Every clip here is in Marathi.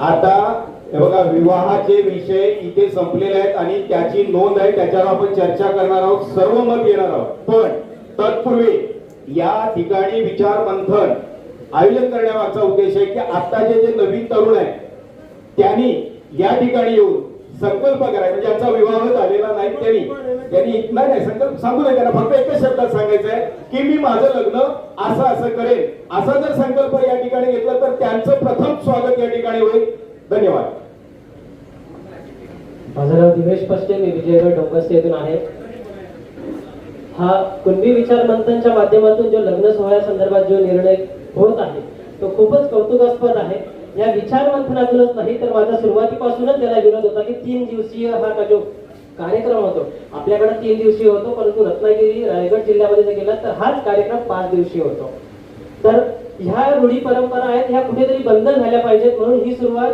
आता हे बघा विवाहाचे विषय इथे संपलेले आहेत आणि त्याची नोंद आहे त्याच्यावर आपण चर्चा करणार आहोत सर्व मत घेणार आहोत. पण तत्पूर्वी या ठिकाणी विचार मंथन आयोजन करण्यामागचा उद्देश आहे की आत्ताचे जे नवीन तरुण आहेत त्यांनी या ठिकाणी येऊन संकल्प करायचा. म्हणजे ज्यांचा विवाह झालेला नाही त्यांनी. त्यांनी नाही नाही संकल्प सांगू नये त्यांना. फक्त एकच शब्दात सांगायचं आहे की मी माझं लग्न असं असं करेन. असा जर संकल्प या ठिकाणी घेतला तर त्यांचं प्रथम स्वागत या ठिकाणी होईल. धन्यवाद. माझं नाव दिवेश पष्टे मी विजयगड डोंगस्ते येथून आहे. हा कुणबी विचार मंथनच्या माध्यमातून जो लग्न सोहळ्या संदर्भात जो निर्णय होत आहे तो खूपच कौतुकास्पद आहे. या विचार मंथनातूनच नाही तर माझा सुरुवातीपासूनच त्याला विरोध होता की तीन दिवसीय हा का जो कार्यक्रम होतो आपल्याकडे तीन दिवसीय होतो परंतु रत्नागिरी रायगड जिल्ह्यामध्ये जर गेला तर हाच कार्यक्रम पाच दिवसीय होतो. तर ह्या रूढी परंपरा आहेत ह्या कुठेतरी बंद झाल्या पाहिजेत म्हणून ही सुरुवात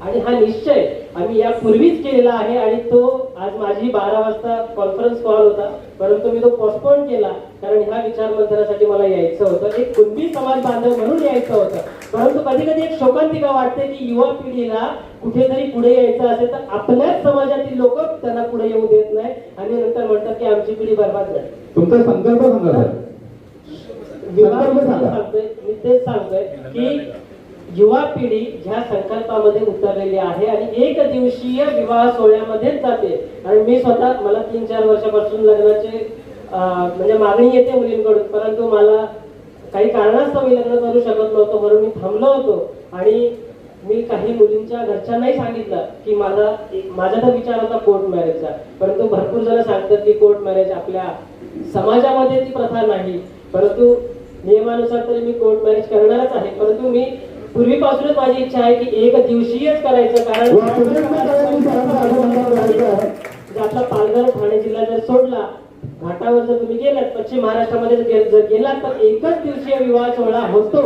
आणि हा निश्चय आम्ही यापूर्वीच केलेला आहे आणि तो आज माझी बारा वाजता कॉन्फरन्स कॉल होता. परंतु मी तो पोस्टपोन केला. कारण ह्या विचार मंथनासाठी मला यायचं होतं. एक कुणबी समाज बांधव म्हणून यायचं होतं. परंतु कधी कधी एक शोकांतिका वाटते की युवा पिढीला कुठेतरी पुढे यायचं असेल तर आपल्याच समाजातील लोक त्यांना पुढे येऊ देत नाही. आणि नंतर म्हणतात की आमची पिढी बर्बाद झाली. तुमचा संकल्प सांगा मी तेच सांगतोय की युवा पिढी ह्या संकल्पामध्ये उतरलेली आहे आणि एक दिवसीय विवाह सोहळ्यामध्येच जाते. आणि मी स्वतः मला तीन चार वर्षापासून लग्नाचे म्हणजे मागणी येते मुलींकडून परंतु मला काही कारणास्तव मी लग्न करू शकत नव्हतो म्हणून मी थांबलो होतो. आणि मी काही मुलींच्या घरच्यांनाही सांगितलं की माझा माझा तर विचार होता कोर्ट मॅरेजचा परंतु भरपूर जण सांगतात की कोर्ट मॅरेज आपल्या समाजामध्ये ती प्रथा नाही. परंतु नियमानुसार तरी मी कोर्ट मॅरेज करणारच आहे. परंतु मी पूर्वीपासूनच माझी इच्छा आहे की एक दिवशीच करायचं कारण आपला पालघर ठाणे जिल्हा जर सोडला घाटावर जर तुम्ही गेलात पश्चिम महाराष्ट्रामध्ये जर गेलात तर एकच दिवसीय विवाह सोहळा होतो.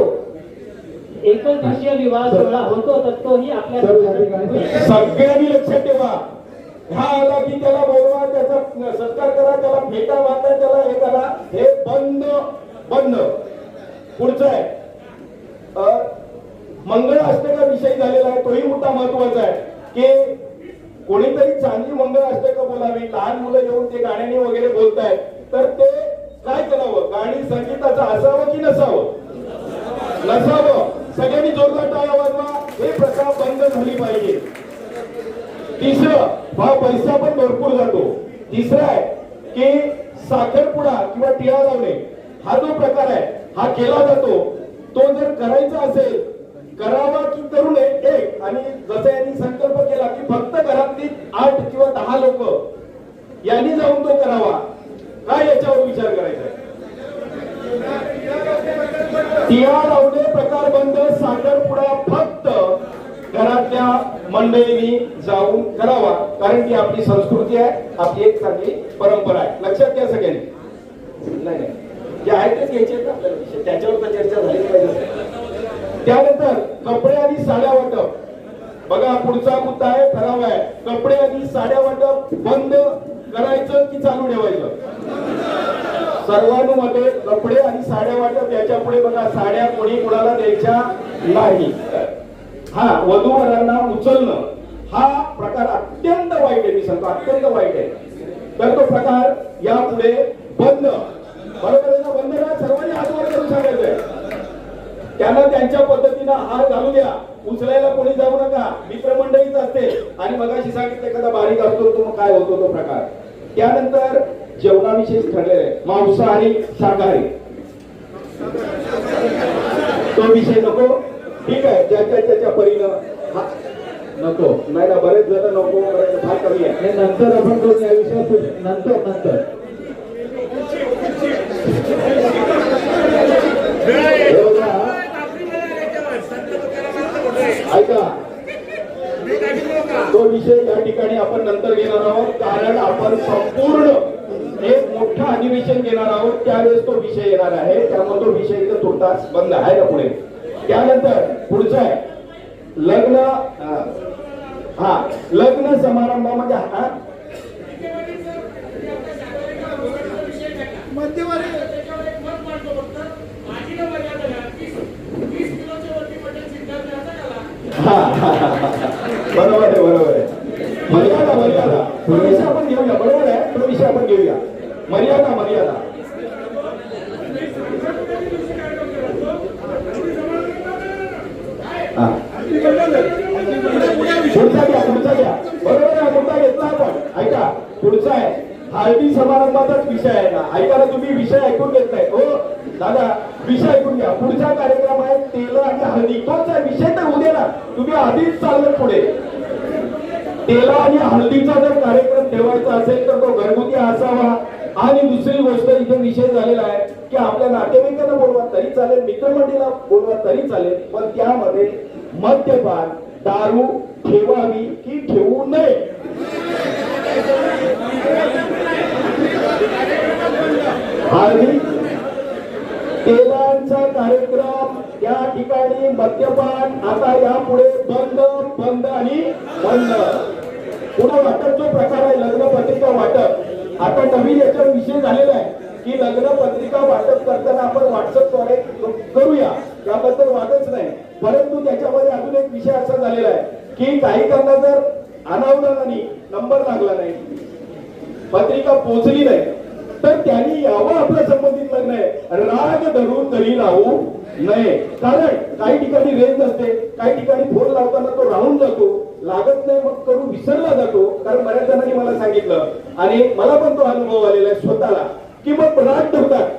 एकच दिवसीय विवाह सोहळा होतो तर तोही आपल्या सगळ्यांनी लक्षात ठेवा. हा आला की त्याला बोलवा त्याचा सत्कार करा त्याला फेटा बांधा त्याला हे करा. हे बंद बंद. पुढचं आहे. अ, मंगळ अष्टका विषय झालेला आहे. तोही मुद्दा महत्त्वाचा आहे. की कोणीतरी चांगली मंगळ अष्टक बोलावी लहान मुलं येऊन ते गाण्याने वगैरे बोलतायत तर ते काय करावं? गाणी संगीताचं असावं की नसावं? नसावं. सगळ्यांनी जोरदार टाळ्या वाजवा. हे प्रथा बंद झाली पाहिजे. तिसरं हा पैसा पण भरपूर जातो. तिसरं आहे की साखरपुडा किंवा टिळा लावणे हा जो प्रकार आहे हा केला जातो. तो जर करायचा असेल करावा की करू एक. आणि जसं यांनी संकल्प केला की फक्त घरातली आठ किंवा दहा लोक यांनी जाऊन तो करावा. काय याच्यावर विचार करायचा? आहे लावणे प्रकार बंद साखरपुडा फक्त घरातल्या मंडळींनी जाऊन करावा. कारण की आपली संस्कृती आहे आपली एक चांगली परंपरा आहे. लक्षात घ्या सगळ्यांनी. नाही नाही. जे आहे तेच घ्यायचे आहेत आपल्याला त्याच्यावर तर चर्चा झाली पाहिजे. त्यानंतर कपडे आणि साड्या वाटप. बघा पुढचा मुद्दा आहे ठराव आहे. कपडे आणि साड्या वाटप बंद करायचं की चालू ठेवायचं? सर्वांमध्ये कपडे आणि साड्या वाटप याच्यापुढे बघा साड्या कोणी कुणाला द्यायच्या नाही. हा वधूवरांना उचलणं हा प्रकार अत्यंत वाईट आहे मी सांगतो अत्यंत वाईट आहे. तर तो प्रकार यापुढे बंद. बरोबर आहे ना? बंद ना सर्वांनी हात वर करून सांगायचंय. त्यांना त्यांच्या पद्धतीनं हार घालू द्या. उचलायला कोणी जाऊ नका. मित्रमंडळीच असते. आणि मगाशी सांगितलं एखादा बारीक असतो तो मग काय होतो तो प्रकार. त्यानंतर जेवणाविषयी ठरलेलं आहे. मांसाहारी शाकाहारी. तो विषय नको. ठीक आहे. ज्याच्या त्याच्या परीनं हा- नको. नाही ना बरेच जण नको फार कमी आहे. नंतर आपण करू या विषयावर नंतर नंतर हे बघा, ऐका तो विषय या ठिकाणी आपण नंतर घेणार आहोत. कारण आपण संपूर्ण एक मोठं अधिवेशन घेणार आहोत. त्यावेळेस तो विषय येणार आहे. त्यामुळे तो विषय इथं तुर्तास बंद आहे ना पुढे? त्यानंतर पुढचं आहे. लग्न हा. लग्न समारंभामध्ये हा, हा, हा, हा. बरोबर आहे बरोबर आहे मर्यादा मर्यादा तो विषय आपण घेऊया बरोबर आहे? तो विषय आपण घेऊया. मर्यादा मर्यादा. पुढचा घ्या पुढचा घ्या. बरोबर आहे मुद्दा घेतला आपण. ऐका पुढचा आहे. हळदी समारंभाचाच विषय आहे ना. ऐकायला तुम्ही विषय ऐकून घेत नाही हो दादा विषय ऐकून घ्या. पुढचा कार्यक्रम आहे तेल आणि हळदी. तोच विषय तर उद्या ना. तुम्ही आधीच चाललं पुढे. तेला आणि हळदीचा जर कार्यक्रम ठेवायचा असेल तर तो घरगुती असावा. आणि दुसरी गोष्ट इथे विषय झालेला आहे की आपल्या नातेवाईकांना बोलवा तरी चालेल मित्रमंडळीला बोलवा तरी चालेल. पण त्यामध्ये मद्यपान दारू ठेवावी की ठेवू नये? हळदी तेलांचा कार्यक्रम या ठिकाणी मद्यपान. आता यापुढे बंद आणि बंद. पुढे वाटप जो प्रकार आहे लग्न पत्रिका वाटप. आता नवीन याच्यावर विषय झालेला आहे की लग्न पत्रिका वाटप करताना आपण व्हॉट्सअपद्वारे करूया. याबद्दल वादच नाही. परंतु त्याच्यामध्ये अजून एक विषय असा झालेला आहे की काही त्यांना जर अनावधानाने नंबर लागला नाही पत्रिका पोहोचली नाही तर त्यांनी यावं आपल्या संबंधित लग्न आहे. राग धरून तरी राहू नये कारण काही ठिकाणी वेळ नसते. काही ठिकाणी फोन लावताना तो राहून जातो. लागत नाही मग करून विसरला जातो. कारण बऱ्याच जणांनी मला सांगितलं. आणि मला पण तो अनुभव आलेला आहे स्वतःला. की मग राग ठेवतात.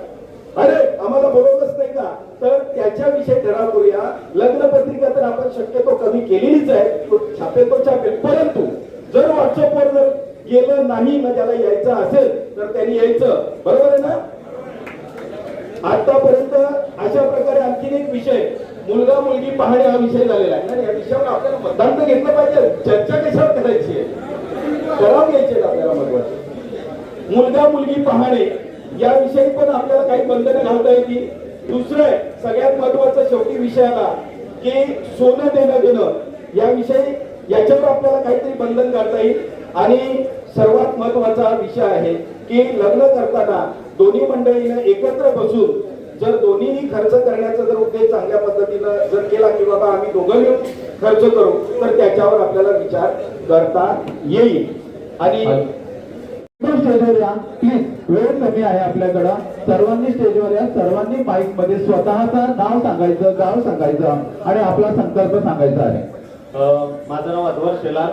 अरे आम्हाला बोलवलंच नाही का? तर त्याच्याविषयी ठराव करूया. लग्न पत्रिका तर आपण शक्यतो कमी केलेलीच आहे. तो छापेल तो छापेल. परंतु जर व्हॉट्सअपवर जर गेलं नाही ना त्याला यायचं असेल तर त्यांनी यायचं. बरोबर आहे ना? आतापर्यंत अशा प्रकारे आणखीन एक विषय मुलगा मुलगी पाहणे हा विषय झालेला आहे. या विषयावर आपल्याला मतदान तर घेतलं पाहिजे. चर्चा कशावर करायची आहे? करावं घ्यायचे आपल्याला महत्त्वाचे. मुलगा मुलगी पाहणे याविषयी पण आपल्याला काही बंधनं घालता येतील. दुसरं आहे सगळ्यात महत्त्वाचा शेवटी विषय आला की सोनं देणं देणं. याविषयी याच्यावर आपल्याला काहीतरी बंधन घालता येईल. आणि सर्वात महत्त्वाचा विषय आहे की लग्न करताना दोन्ही मंडळीनं एकत्र बसून जर दोन्हीही खर्च करण्याचा जर उद्देश चांगल्या पद्धतीनं जर केला की बाबा आम्ही दोघं मिळून खर्च करू तर त्याच्यावर आपल्याला विचार करता येईल. आणि स्टेजवर या. प्लीज वेळ कमी आहे आपल्याकडं. सर्वांनी स्टेजवर या. सर्वांनी माईकमध्ये स्वतःचं नाव सांगायचं गाव सांगायचं आणि आपला संकल्प सांगायचा आहे. अ, माझं नाव अध्वर शेलार.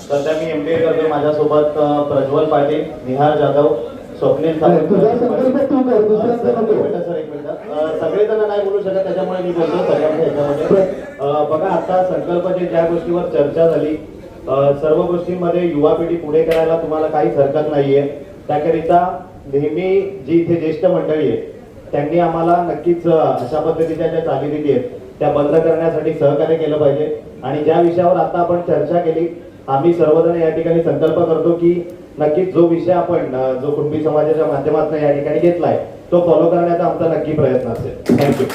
सध्या मी एम बी ए करतो माझ्यासोबत प्रज्वल पाटील निहार जाधव. स्वप्नील सगळेजण नाही बोलू शकत त्याच्यामुळे मी बोलतो सगळ्यांच्या ह्याच्यामध्ये. अ, बघा आता संकल्पाची ज्या गोष्टीवर चर्चा झाली सर्व गोष्टींमध्ये युवा पिढी पुढे करायला तुम्हाला काहीच हरकत नाहीये. त्याकरिता नेहमी जी इथे ज्येष्ठ मंडळी आहे त्यांनी आम्हाला नक्कीच अशा पद्धतीच्या ज्या चालीरीती आहेत त्या बंद करण्यासाठी सहकार्य केलं पाहिजे. आणि ज्या विषयावर आता आपण चर्चा केली आम्ही सर्वजण या ठिकाणी संकल्प करतो की नक्कीच जो विषय आपण जो कुणबी समाजाच्या माध्यमातून या ठिकाणी घेतलाय तो फॉलो करण्याचा आमचा नक्की प्रयत्न असेल. थँक्यू